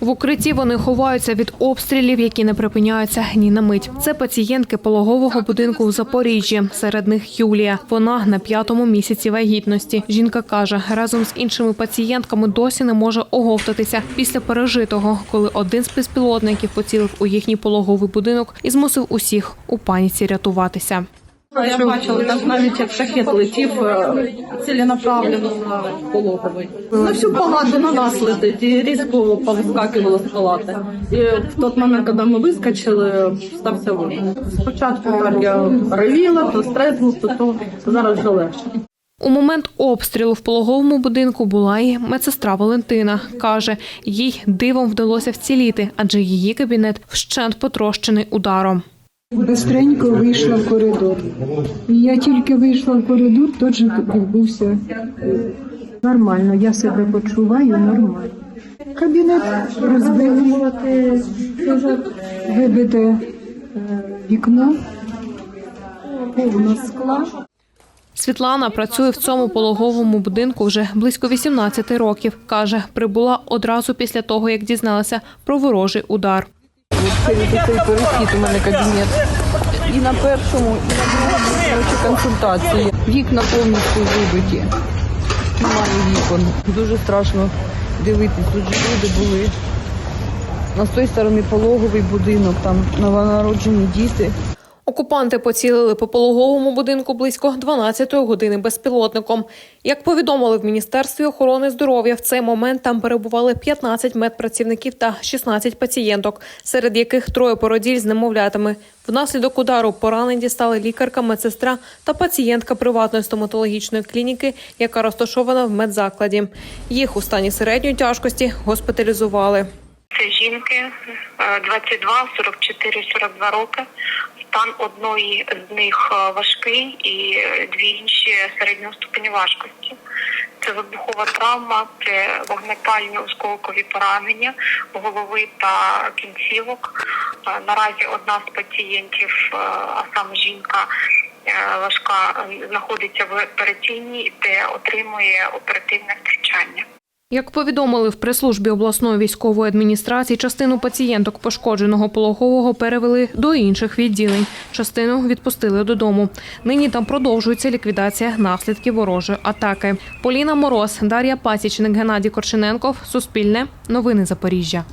В укритті вони ховаються від обстрілів, які не припиняються ні на мить. Це пацієнтки пологового будинку у Запоріжжі. Серед них Юлія. Вона на п'ятому місяці вагітності. Жінка каже, разом з іншими пацієнтками досі не може оговтатися після пережитого, коли один з безпілотників поцілив у їхній пологовий будинок і змусив усіх у паніці рятуватися. Я бачила, там навіть як шахет летів е, ціленаправленно на пологовий. На всю палату на нас летить, і різко повискакувало з палати. І в той момент, коли ми вискочили, стався вибух. Спочатку так я ревіла, то стреснув, то, то зараз вже легше. У момент обстрілу в пологовому будинку була і медсестра Валентина. Каже, їй дивом вдалося вціліти, адже її кабінет вщент потрощений ударом. Бистренько вийшла в коридор. І я тільки вийшла в коридор, тут же відбувся нормально. Я себе почуваю нормально. Кабінет розбили, вибите вікно, повно скла. Світлана працює в цьому пологовому будинку вже близько 18 років. Каже, прибула одразу після того, як дізналася про ворожий удар. Через цей перехід у мене кабінет. І на першому, і на другому консультації. Вікна повністю вибиті. Немає вікон. Дуже страшно дивитись. Тут же люди були. На той стороні пологовий будинок, там новонароджені діти. Окупанти поцілили по пологовому будинку близько 12-ї години безпілотником. Як повідомили в Міністерстві охорони здоров'я, в цей момент там перебували 15 медпрацівників та 16 пацієнток, серед яких троє породіль з немовлятами. Внаслідок удару поранені дістали лікарка, медсестра та пацієнтка приватної стоматологічної клініки, яка розташована в медзакладі. Їх у стані середньої тяжкості госпіталізували. Це жінки е, 22, 44, 42 роки. Стан одної з них е, важкий і е, дві інші середнього ступеня важкості. Це вибухова травма, це вогнепальні осколкові поранення голови та кінцівок. Е, Наразі одна з пацієнтів, а саме жінка важка, знаходиться в операційній, де отримує оперативне втручання. Як повідомили в прес-службі обласної військової адміністрації, частину пацієнток пошкодженого пологового перевели до інших відділень. Частину відпустили додому. Нині там продовжується ліквідація наслідків ворожої атаки. Поліна Мороз, Дар'я Пасічник, Геннадій Корчененков. Суспільне. Новини Запоріжжя.